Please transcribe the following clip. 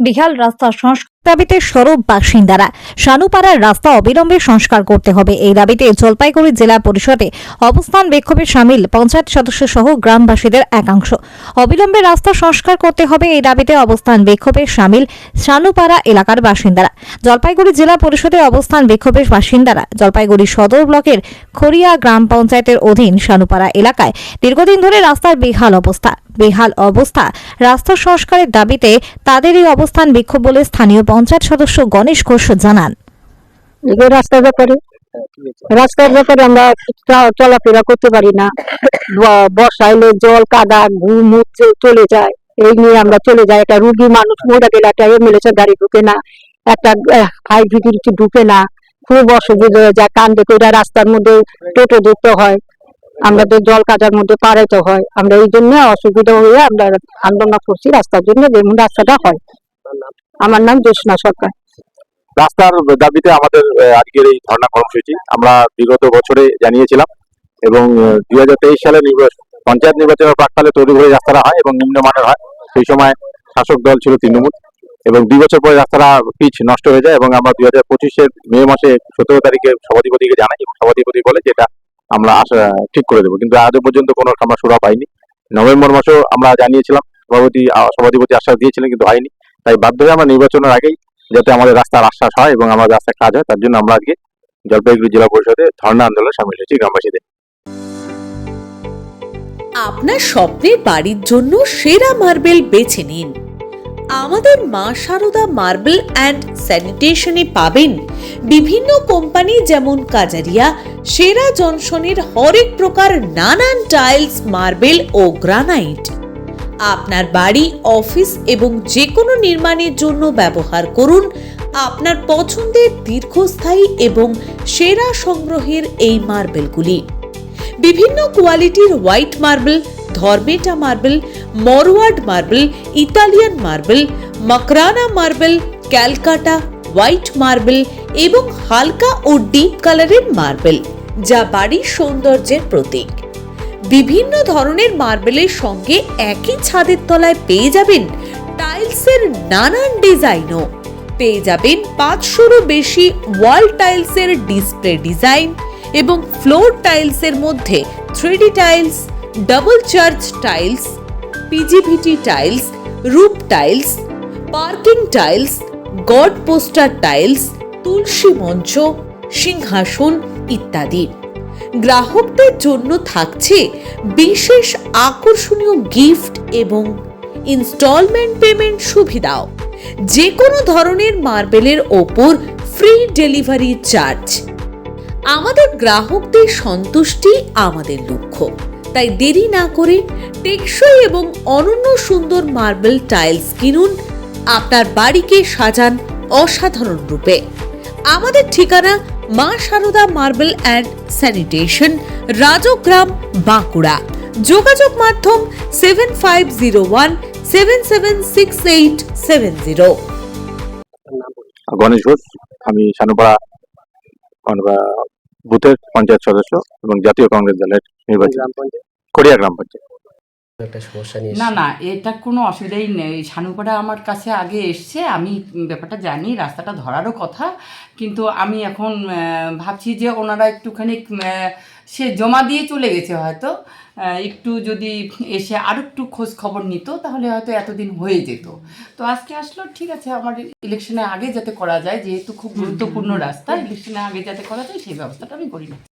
বিহাল রাস্তা সংস্কার দাবিতে সরব বাসিন্দারা। শানুপাড়ার রাস্তা অবিলম্বে সংস্কার করতে হবে। এই দাবিতে জলপাইগুড়ি জেলা পরিষদে অবস্থান বিক্ষোভে সামিল পঞ্চায়েত সদস্য সহ গ্রামবাসীদের একাংশ। অবিলম্বে রাস্তা সংস্কার করতে হবে এই দাবিতে অবস্থান বিক্ষোভে সামিল শানুপাড়া এলাকার বাসিন্দারা। জলপাইগুড়ি জেলা পরিষদে অবস্থান বিক্ষোভের বাসিন্দারা। জলপাইগুড়ি সদর ব্লকের খড়িয়া গ্রাম পঞ্চায়েতের অধীন শানুপাড়া এলাকায় দীর্ঘদিন ধরে রাস্তার বেহাল অবস্থা। বেহাল অবস্থা। রাস্তা সংস্কারের দাবিতে তাদের এই অবস্থান বিক্ষোভ বলে স্থানীয় পঞ্চায়েত সদস্য গণেশ ঘোষ জানান। রাস্তার ব্যাপারে রাস্তার ব্যাপারে আমরা চলাফেরা করতে পারি না। বর্ষা এলে জল কাদা ঘুম চলে যায়। এই নিয়ে আমরা চলে যাই। একটা রুগী মানুষ মোটা গেলে একটা এমএলএসের গাড়ি ঢুকে না, একটা ফাইভ ভিটি ঢুকে না। খুব অসুবিধা হয়ে যায়, কান্দে করে রাস্তার মধ্যে টোটো ধরতে হয়। আমাদের জল কাদার মধ্যে পাড়াইতে হয়। আমরা এই জন্য অসুবিধা হয়ে আমরা আন্দোলন করছি, রাস্তার জন্য যেমন রাস্তাটা হয়। আমার নাম জ্যোৎস্না সরকার। রাস্তার দাবিতে আমাদের আজকের এই ধর্ণা কর্মসূচি আমরা বিগত বছরে জানিয়েছিলাম এবং দুই হাজার তেইশ সালে পঞ্চায়েত নির্বাচনের প্রাককালে তৈরি হয়ে রাস্তাটা হয় এবং নিম্নমানের হয়। সেই সময় শাসক দল ছিল তৃণমূল এবং দুই বছর পরে রাস্তাটা পিচ নষ্ট হয়ে যায় এবং আমরা দুই হাজার পঁচিশের মে মাসে সতেরো তারিখে সভাধিপতিকে জানাই এবং সভাধিপতি বলে যেটা আমরা আশা, ঠিক করে দেবো। কিন্তু আজও পর্যন্ত কোনো আমরা সুরা পাইনি। নভেম্বর মাসেও আমরা জানিয়েছিলাম, সভাপতি সভাধিপতি আশ্বাস দিয়েছিলেন কিন্তু হয়নি। তাই বাধ্য হয়ে আমরা নির্বাচনের আগেই যাতে আমাদের রাস্তার আশ্বাস হয় এবং আমাদের রাস্তায় কাজ হয়, তার জন্য আমরা আজকে জলপাইগুড়ি জেলা পরিষদে ধর্ণা আন্দোলনে সামিল হয়েছি গ্রামবাসীদের। আপনার স্বপ্নের বাড়ির জন্য সেরা মার্বেল বেছে নিন। আমাদের মা সারদা মার্বেল অ্যান্ড স্যানিটেশনে পাবেন বিভিন্ন কোম্পানি যেমন কাজারিয়া, সেরা জনসনের হরেক প্রকার নানান টাইলস, মার্বেল ও গ্রানাইট। আপনার বাড়ি, অফিস এবং যে কোনো নির্মাণের জন্য ব্যবহার করুন। আপনার পছন্দের দীর্ঘস্থায়ী এবং সেরা সংগ্রহের এই মার্বেলগুলি। বিভিন্ন কোয়ালিটির white marble, ধর্মেটা marble, Morwad marble, Italian marble, Makrana marble, Calcutta white marble এবং হালকা ও ডিপ কালারের মার্বেল, যা বাড়ির সৌন্দর্যের প্রতীক। বিভিন্ন ধরনের মার্বেলের সঙ্গে একই ছাদের তলায় পেয়ে যাবেন টাইলসের নানান ডিজাইনও। পেয়ে যাবেন পাঁচশোরও বেশি ওয়াল টাইলসের ডিসপ্লে ডিজাইন এবং ফ্লোর টাইলসের মধ্যে three D tiles, double charge tiles PGVT tiles রূপ tiles, parking tiles, God poster tiles, তুলসী মঞ্চ, সিংহাসন ইত্যাদি গ্রাহকদের জন্য থাকছে বিশেষ আকর্ষণীয় গিফট এবং ইনস্টলমেন্ট পেমেন্ট সুবিধাও। যে কোনো ধরনের মার্বেলের ওপর ফ্রি ডেলিভারি চার্জ। আমাদের গ্রাহকদের সন্তুষ্টি আমাদের লক্ষ্য। তাই দেরি না করে টেকসই এবং অনন্য সুন্দর মার্বেল টাইলস কিনুন, আপনার বাড়িকে সাজান অসাধারণ রূপে। আমাদের ঠিকানা Maa Sarada marble and sanitation Rajgram Bankura. যোগাযোগ মাধ্যম seven five zero one seven seven six eight seven zero. Ganesh Ghosh আমি সানুপাড়া বুথের পঞ্চায়েত সদস্য এবং জাতীয় কংগ্রেস দলের নির্বাচন। কড়িয়া গ্রাম পঞ্চায়েত। একটা সমস্যা নিয়ে না না এটা কোনো অসুবিধাই নেই। শানুপাড়া আমার কাছে আগে এসছে আমি ব্যাপারটা জানি রাস্তাটা ধরারও কথা। কিন্তু আমি এখন আহ, ভাবছি যে ওনারা একটুখানি আহ, সে জমা দিয়ে চলে গেছে হয়তো। একটু যদি এসে আরও একটু খোঁজ খবর নিত তাহলে হয়তো এতদিন হয়ে যেত। তো আজকে আসলো ঠিক আছে আমার ইলেকশনের আগে যাতে করা যায় যেহেতু খুব গুরুত্বপূর্ণ রাস্তা ইলেকশনের আগে যাতে করা যায় সেই ব্যবস্থাটা আমি করি না।